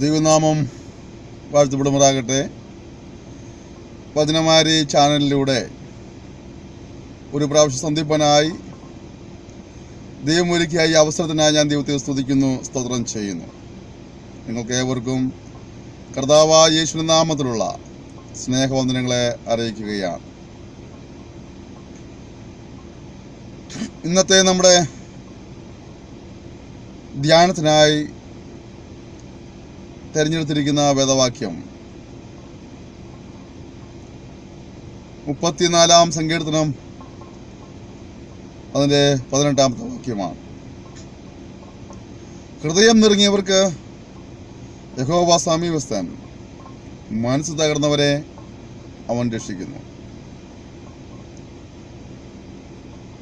ദൈവനാമം വാഴ്ത്തപ്പെടുമാറാകട്ടെ. വചനമാരി ചാനലിലൂടെ ഒരു പ്രാവശ്യം സന്ദീപനായി ദൈവമൂലിക്കായി അവസരത്തിനായി ഞാൻ ദൈവത്തെ സ്തുതിക്കുന്നു സ്തോത്രം ചെയ്യുന്നു. നിങ്ങൾക്ക് ഏവർക്കും കർത്താവായ യേശുവിന്റെ നാമത്തിലുള്ള സ്നേഹവന്ദനങ്ങളെ അറിയിക്കുകയാണ്. ഇന്നത്തെ നമ്മുടെ ധ്യാനത്തിനായി തിരഞ്ഞെടുത്തിരിക്കുന്ന വേദവാക്യം. മുപ്പത്തിനാലാം സങ്കീർത്തനം അതിന്റെ പതിനെട്ടാമത്തെ വാക്യമാണ്. ഹൃദയം നിറങ്ങിയവർക്ക് യഹോബ സമീപസ്ഥൻ മനസ്സ് തകർന്നവരെ അവൻ രക്ഷിക്കുന്നു.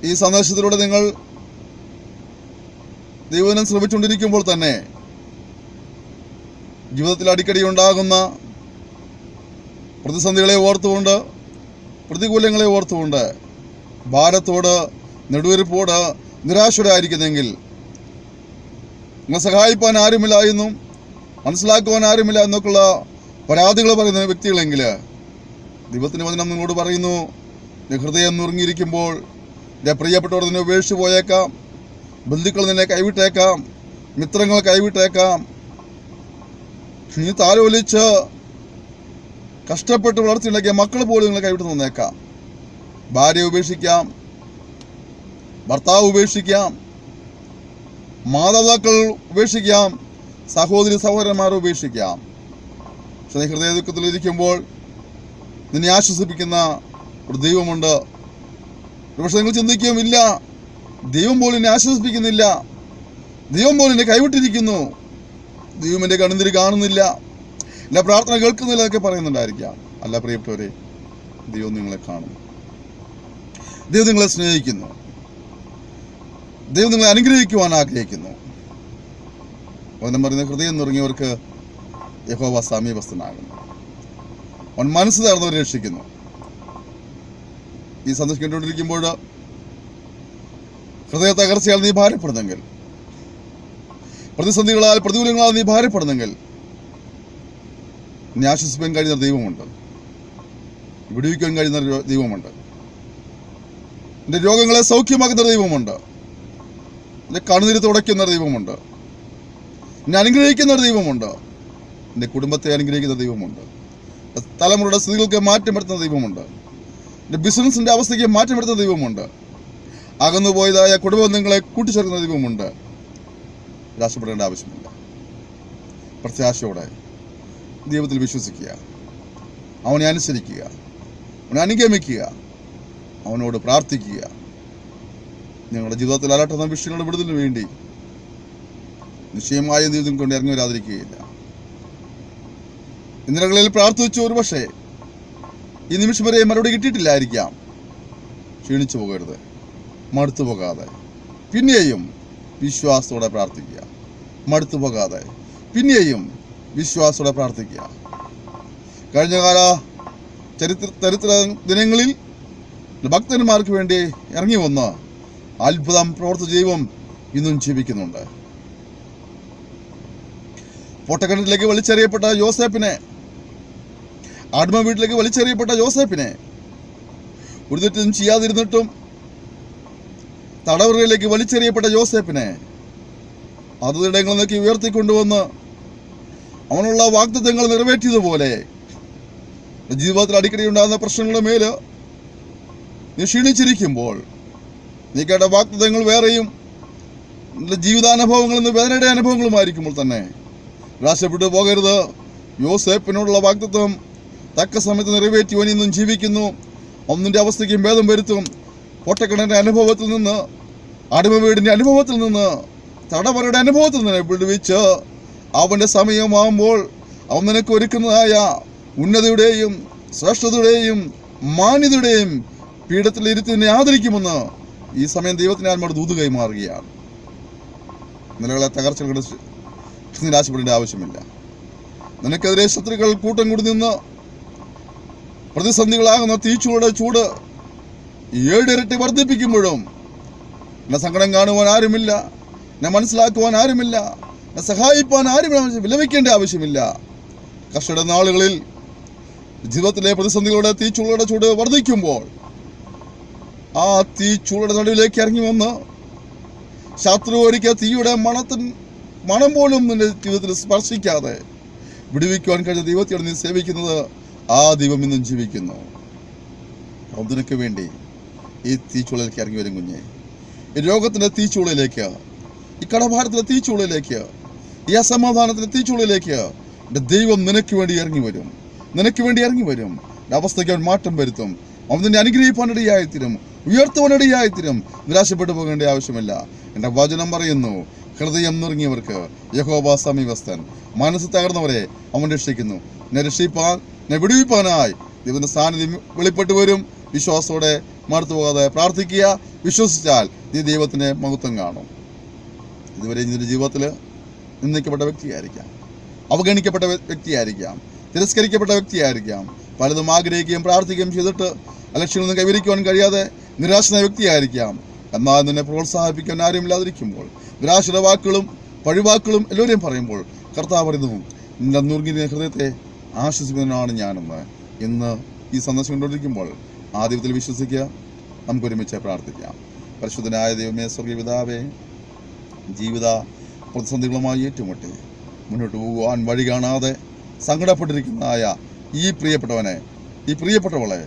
ഈ സന്ദേശത്തിലൂടെ നിങ്ങൾ ദൈവനം ശ്രമിച്ചുകൊണ്ടിരിക്കുമ്പോൾ തന്നെ ജീവിതത്തിൽ അടിക്കടി ഉണ്ടാകുന്ന പ്രതിസന്ധികളെ ഓർത്തുകൊണ്ട് പ്രതികൂലങ്ങളെ ഓർത്തുകൊണ്ട് ഭാരത്തോട് നെടുവീർപ്പോട് നിരാശരായിരിക്കുന്നെങ്കിൽ നിങ്ങളെ സഹായിപ്പാൻ ആരുമില്ല എന്നും മനസ്സിലാക്കുവാൻ ആരുമില്ല എന്നൊക്കെയുള്ള പരാതികൾ പറയുന്ന വ്യക്തികളെങ്കിൽ ദൈവത്തിന് വചനം നിങ്ങളോട് പറയുന്നു. ഹൃദയം നുറുങ്ങിയിരിക്കുമ്പോൾ എന്റെ പ്രിയപ്പെട്ടവർ നിന്നെ ഉപേക്ഷിച്ച് പോയേക്കാം. ബന്ധുക്കൾ നിന്നെ കൈവിട്ടേക്കാം. മിത്രങ്ങൾ കൈവിട്ടേക്കാം. നീ താലോലിച്ച് കഷ്ടപ്പെട്ട് വളർത്തിയുണ്ടാക്കിയ മക്കൾ പോലും നിങ്ങളെ കൈവിട്ട് നിന്നേക്കാം. ഭാര്യ ഉപേക്ഷിക്കാം. ഭർത്താവ് ഉപേക്ഷിക്കാം. മാതാപിതാക്കൾ ഉപേക്ഷിക്കാം. സഹോദരി സഹോദരന്മാർ ഉപേക്ഷിക്കാം. പക്ഷെ നീ ഹൃദയ ദുഃഖത്തിലിരിക്കുമ്പോൾ നിന്നെ ആശ്വസിപ്പിക്കുന്ന ഒരു ദൈവമുണ്ട്. പക്ഷെ നിങ്ങൾ ചിന്തിക്കുകയും ഇല്ല ദൈവം പോലും എന്നെ ആശ്വസിപ്പിക്കുന്നില്ല. ദൈവം പോലും എന്നെ കൈവിട്ടിരിക്കുന്നു. ദൈവം എന്റെ കണ്ണുതിരി കാണുന്നില്ല. എന്റെ പ്രാർത്ഥന കേൾക്കുന്നില്ല എന്നൊക്കെ പറയുന്നുണ്ടായിരിക്കാം. അല്ല പ്രിയപ്പെട്ടവരെ ദൈവം നിങ്ങളെ കാണുന്നു ദൈവം നിങ്ങളെ സ്നേഹിക്കുന്നു. ദൈവം നിങ്ങളെ അനുഗ്രഹിക്കുവാൻ ആഗ്രഹിക്കുന്നു. ഒന്നും പറയുന്ന ഹൃദയം തുടങ്ങിയവർക്ക് യഹോവ സമീപസ്ഥനാകുന്നു. അവൻ മനസ്സ് തകർന്നവർ രക്ഷിക്കുന്നു. ഈ സന്ദേശം കേട്ടുകൊണ്ടിരിക്കുമ്പോൾ ഹൃദയ തകർച്ചയാൽ നീ ഭാരപ്പെടുന്നെങ്കിൽ പ്രതിസന്ധികളാൽ പ്രതികൂലങ്ങളാൽ നീ ഭാരപ്പെടുന്നെങ്കിൽ നീ ആശ്വസിപ്പാൻ കഴിയുന്ന ദൈവമുണ്ട്. വിടുവിക്കാൻ കഴിയുന്ന ദൈവമുണ്ട്. എന്റെ രോഗങ്ങളെ സൗഖ്യമാക്കുന്ന ദൈവമുണ്ട്. എന്റെ കണ്ണുനീര് തുടയ്ക്കുന്ന ദൈവമുണ്ട്. എന്നെ അനുഗ്രഹിക്കുന്ന ഒരു ദൈവമുണ്ട്. എന്റെ കുടുംബത്തെ അനുഗ്രഹിക്കുന്ന ദൈവമുണ്ട്. തലമുറയുടെ സ്ഥിതികൾക്ക് മാറ്റം വരുത്തുന്ന ദൈവമുണ്ട്. എന്റെ ബിസിനസ്സിന്റെ അവസ്ഥയ്ക്ക് മാറ്റം വരുത്തുന്ന ദൈവമുണ്ട്. അകന്നുപോയതായ കുടുംബ ബന്ധങ്ങളെ കൂട്ടിച്ചേർക്കുന്ന ദൈവമുണ്ട്. നിരാശപ്പെടേണ്ട ആവശ്യമില്ല. പ്രത്യാശയോടെ ദൈവത്തിൽ വിശ്വസിക്കുക. അവനെ അനുസരിക്കുക. അവനെ അനുഗമിക്കുക. അവനോട് പ്രാർത്ഥിക്കുക. ഞങ്ങളുടെ ജീവിതത്തിൽ അലട്ടുന്ന വിഷയങ്ങളുടെ വിടുതലിന് വേണ്ടി നിശ്ചയമായ ദൈവം കൊണ്ട് ഇറങ്ങി വരാതിരിക്കുകയില്ല. ഇന്നലകളിൽ പ്രാർത്ഥിച്ചു ഒരു പക്ഷേ ഈ നിമിഷം വരെ മറുപടി കിട്ടിയിട്ടില്ലായിരിക്കാം. ക്ഷീണിച്ചു പോകരുത്. മടുത്തു പോകാതെ. പിന്നെയും വിശ്വാസത്തോടെ പ്രാർത്ഥിക്കുക. മടുത്തു പോകാതെ. പിന്നെയും വിശ്വാസത്തോടെ പ്രാർത്ഥിക്കുക. കഴിഞ്ഞ കാല ചരിത്ര ചരിത്ര ദിനങ്ങളിൽ ഭക്തന്മാർക്ക് വേണ്ടി ഇറങ്ങി വന്ന് അത്ഭുതം പ്രവർത്തിച്ച ദൈവം ഇന്നും ജീവിക്കുന്നുണ്ട്. പൊട്ടക്കിണറ്റിലേക്ക് വലിച്ചെറിയപ്പെട്ട ജോസഫിനെ ആത്മ വീട്ടിലേക്ക് വലിച്ചെറിയപ്പെട്ട ജോസഫിനെ ഒരു തെറ്റും ചെയ്യാതിരുന്നിട്ടും തടവറയിലേക്ക് വലിച്ചെറിയപ്പെട്ട ജോസഫിനെ അതിടങ്ങളിൽ നോക്കി ഉയർത്തിക്കൊണ്ടുവന്ന് അവനുള്ള വാഗ്ദത്തങ്ങൾ നിറവേറ്റിയതുപോലെ ജീവിതത്തിൽ അടിക്കടി ഉണ്ടാകുന്ന പ്രശ്നങ്ങളുടെ മേൽ നീ ക്ഷീണിച്ചിരിക്കുമ്പോൾ നീ കേട്ട വാഗ്ദത്തങ്ങൾ വേറെയും നിന്റെ ജീവിതാനുഭവങ്ങളിൽ നിന്ന് വേദനയുടെ അനുഭവങ്ങളുമായിരിക്കുമ്പോൾ തന്നെ നിരാശപ്പെട്ടു പോകരുത്. യോസേപ്പിനോടുള്ള വാഗ്ദത്വം തക്ക സമയത്ത് നിറവേറ്റി ഇന്നും ജീവിക്കുന്നു. ഒന്നിന്റെ അവസ്ഥയ്ക്കും ഭേദം വരുത്തും. പൊട്ടക്കിണറിന്റെ അനുഭവത്തിൽ നിന്ന് അടിമ വീടിന്റെ അനുഭവത്തിൽ നിന്ന് തടവരുടെ അനുഭവത്തിൽ നിന്ന് വിടുവിച്ച് അവന്റെ സമയമാകുമ്പോൾ അവൻ നിനക്ക് ഒരുക്കുന്നതായ ഉന്നതയുടെയും ശ്രേഷ്ഠതയുടെയും മാന്യതയുടെയും പീഠത്തിൽ ഇരുത്തി നിന്നെ ആദരിക്കുമെന്ന് ഈ സമയം ദൈവത്തിന് ആത്മാർ ദൂത് കൈമാറുകയാണ്. നിലകളെ തകർച്ചകളുടെ നിരാശപ്പെടേണ്ട ആവശ്യമില്ല. നിനക്കെതിരെ ശത്രുക്കൾ കൂട്ടം കൂടി നിന്ന് പ്രതിസന്ധികളാകുന്ന തീച്ചൂടെ ചൂട് ഏഴിരട്ടി വർദ്ധിപ്പിക്കുമ്പോഴും എന്നെ സങ്കടം കാണുവാൻ ആരുമില്ല. എന്നെ മനസ്സിലാക്കുവാൻ ആരുമില്ല. എന്നെ സഹായിപ്പാൻ ആരുമില്ല. വിലപിക്കേണ്ട ആവശ്യമില്ല. കർഷകരുടെ നാളുകളിൽ ജീവിതത്തിലെ പ്രതിസന്ധികളുടെ തീച്ചുളയുടെ ചൂട് വർദ്ധിക്കുമ്പോൾ ആ തീച്ചുളയുടെ നടുവിലേക്ക് ഇറങ്ങി വന്ന് ശത്രു ഒരിക്കൽ തീയുടെ മണത്തിൻ മണം പോലും നിന്റെ ജീവിതത്തിൽ സ്പർശിക്കാതെ വിടുവിക്കുവാൻ കഴിഞ്ഞ ദൈവത്തെയാണ് നീ സേവിക്കുന്നത് ആ ദൈവം ഇന്നും ജീവിക്കുന്നു. അതിനൊക്കെ വേണ്ടി ഈ തീച്ചുളയിലേക്ക് ഇറങ്ങി വരും കുഞ്ഞെ. ഈ രോഗത്തിന്റെ തീച്ചുളയിലേക്ക് ഈ കടഭാരത്തിന്റെ തീച്ചുള്ളിലേക്ക് ഈ അസമാധാനത്തിന്റെ തീച്ചുള്ളിലേക്ക് എന്റെ ദൈവം നിനക്ക് വേണ്ടി ഇറങ്ങി വരും. നിനക്ക് വേണ്ടി ഇറങ്ങി വരും. എന്റെ അവസ്ഥയ്ക്ക് അവൻ മാറ്റം വരുത്തും. അവൻ നിന്നെ അനുഗ്രഹിപ്പാനിടയായിത്തീരും ഉയർത്തുവാനിടയായിത്തീരും നിരാശപ്പെട്ടു പോകേണ്ട ആവശ്യമില്ല. എന്റെ വചനം പറയുന്നു ഹൃദയം നിറങ്ങിയവർക്ക് യഹോബ സമീപസ്ഥൻ. മനസ്സ് തകർന്നവരെ അവൻ രക്ഷിക്കുന്നു. എന്നെ രക്ഷിപ്പാൻ എന്നെ വിടുവിപ്പാനായി ദൈവത്തിന്റെ സാന്നിധ്യം വെളിപ്പെട്ടു വരും. വിശ്വാസത്തോടെ മറുത്തു പോകാതെ പ്രാർത്ഥിക്കുക. വിശ്വസിച്ചാൽ നീ ദൈവത്തിന്റെ മഹത്വം കാണും. ഇതുവരെ നിന്റെ ജീവിതത്തിൽ നിന്ദിക്കപ്പെട്ട വ്യക്തിയായിരിക്കാം. അവഗണിക്കപ്പെട്ട വ്യക്തിയായിരിക്കാം. തിരസ്കരിക്കപ്പെട്ട വ്യക്തിയായിരിക്കാം. പലതും ആഗ്രഹിക്കുകയും പ്രാർത്ഥിക്കുകയും ചെയ്തിട്ട് ലക്ഷ്യങ്ങളൊന്നും കൈവരിക്കുവാൻ കഴിയാതെ നിരാശനായ വ്യക്തിയായിരിക്കാം. എന്നാൽ നിന്നെ പ്രോത്സാഹിപ്പിക്കാൻ ആരുമില്ലാതിരിക്കുമ്പോൾ നിരാശയുടെ വാക്കുകളും പഴിവാക്കുകളും എല്ലാവരെയും പറയുമ്പോൾ കർത്താവ് പറയുന്നു നിന്റെ നുറുങ്ങിയ ഹൃദയത്തെ ആശ്വസിക്കുന്നതിനാണ് ഞാനെന്ന്. ഇന്ന് ഈ സന്ദേശം കൊണ്ടിരിക്കുമ്പോൾ ആ ദൈവത്തിൽ വിശ്വസിക്കുക നമുക്ക് ഒരുമിച്ച് പ്രാർത്ഥിക്കാം. പരിശുദ്ധനായ ദൈവമേ സ്വർഗീയ പിതാവേ ജീവിത പ്രതിസന്ധികളുമായി ഏറ്റുമുട്ടി മുന്നോട്ട് പോകുവാൻ വഴി കാണാതെ സങ്കടപ്പെട്ടിരിക്കുന്നതായ ഈ പ്രിയപ്പെട്ടവനെ ഈ പ്രിയപ്പെട്ടവളെ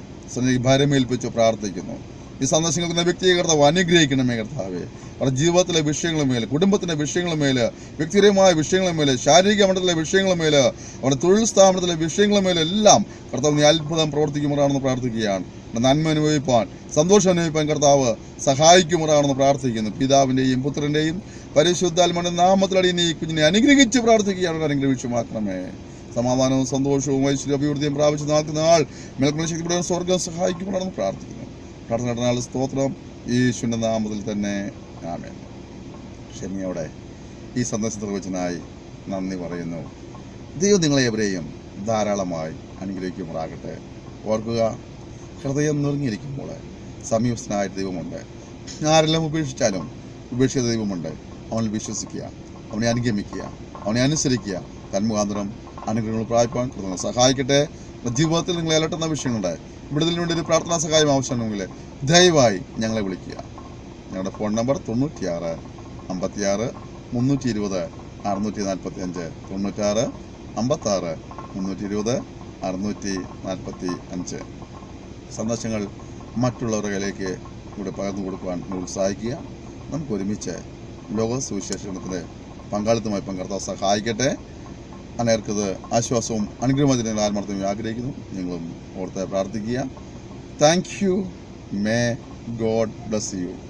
ഭാരമേൽപ്പിച്ച് പ്രാർത്ഥിക്കുന്നു. ഈ സന്ദർശിക്കുന്ന വ്യക്തിയെ കർത്താവ് അനുഗ്രഹിക്കണമേ കർത്താവേ. അവരുടെ ജീവിതത്തിലെ വിഷയങ്ങളുമേൽ കുടുംബത്തിലെ വിഷയങ്ങളുടെ വ്യക്തിപരമായ വിഷയങ്ങളുമേൽ ശാരീരിക മണ്ഡലത്തിലെ വിഷയങ്ങളുമേൽ അവരുടെ തൊഴിൽ സ്ഥാപനത്തിലെ വിഷയങ്ങളുമേലെല്ലാം കർത്താവ് നീ അത്ഭുതം പ്രവർത്തിക്കുമാറാണെന്ന് പ്രാർത്ഥിക്കുകയാണ്. നന്മ അനുഭവിപ്പാൻ സന്തോഷം അനുഭവിപ്പാൻ കർത്താവ് സഹായിക്കുമാറാണെന്ന് പ്രാർത്ഥിക്കുന്നു. പിതാവിന്റെയും പുത്രന്റെയും പരിശുദ്ധാത്മയുടെ നാമത്തിലടി നീ കുഞ്ഞിനെ അനുഗ്രഹിച്ച് പ്രാർത്ഥിക്കുകയാണ്. അനുഗ്രഹിച്ചുമാക്കണമേ സമാധാനവും സന്തോഷവും ഐശ്വര്യ അഭിവൃദ്ധിയും പ്രാപിച്ച് നാൽക്കുന്ന ആൾ മേൽക്കുള്ള ശക്തിപ്പെടുവാൻ സ്വർഗം സഹായിക്കുമാറാണെന്ന് പ്രാർത്ഥിക്കുന്നു. പ്രാർത്ഥന നാൾ സ്തോത്രം. യേശുവിന്റെ നാമത്തിൽ തന്നെ. ആമേൻ. ക്ഷമയോടെ ഈ സന്ദേശത്തിൽ വെച്ചനായി നന്ദി പറയുന്നു. ദൈവം നിങ്ങളെ എവരെയും ധാരാളമായി അനുഗ്രഹിക്കുമാറാകട്ടെ. ഓർക്കുക ഹൃദയം നിറഞ്ഞിരിക്കുമ്പോൾ സമീപസ്ഥനായ ദൈവമുണ്ട്. ആരെല്ലാം ഉപേക്ഷിച്ചാലും ഉപേക്ഷിച്ച ദൈവമുണ്ട്. അവനിൽ വിശ്വസിക്കുക അവനെ അനുഗമിക്കുക അവനെ അനുസരിക്കുക. തന്മുഖാന്തരം അനുഗ്രഹങ്ങൾ പ്രാപിപ്പാൻ കൃതജ്ഞത സഹായിക്കട്ടെ. ജീവിതത്തിൽ നിങ്ങൾ അലട്ടുന്ന വിഷയങ്ങളുടെ വിടുതലിന് വേണ്ടി ഒരു പ്രാർത്ഥനാ സഹായം ആവശ്യമുണ്ടെങ്കിൽ ദയവായി ഞങ്ങളെ വിളിക്കുക. ഞങ്ങളുടെ ഫോൺ നമ്പർ തൊണ്ണൂറ്റിയാറ് അമ്പത്തിയാറ് മുന്നൂറ്റി ഇരുപത് അറുന്നൂറ്റി നാൽപ്പത്തി അഞ്ച് തൊണ്ണൂറ്റാറ് അമ്പത്താറ് മുന്നൂറ്റി ഇരുപത് അറുന്നൂറ്റി നാൽപ്പത്തി അഞ്ച് സന്ദേശങ്ങൾ മറ്റുള്ളവരുടെ കയ്യിലേക്ക് ഇവിടെ പകർന്നു കൊടുക്കുവാൻ നിങ്ങൾ ഉത്സാഹിക്കുക നമുക്ക് ഒരുമിച്ച് ലോക സുവിശേഷണത്തിന് പങ്കാളിത്തമായി പങ്കെടുത്താൻ സഹായിക്കട്ടെ. അനേർക്കത് ആശ്വാസവും അനുഗ്രഹമായി ആത്മാർത്ഥമായി ആഗ്രഹിക്കുന്നു. നിങ്ങളും ഓർത്ത് പ്രാർത്ഥിക്കുക. Thank you may God bless you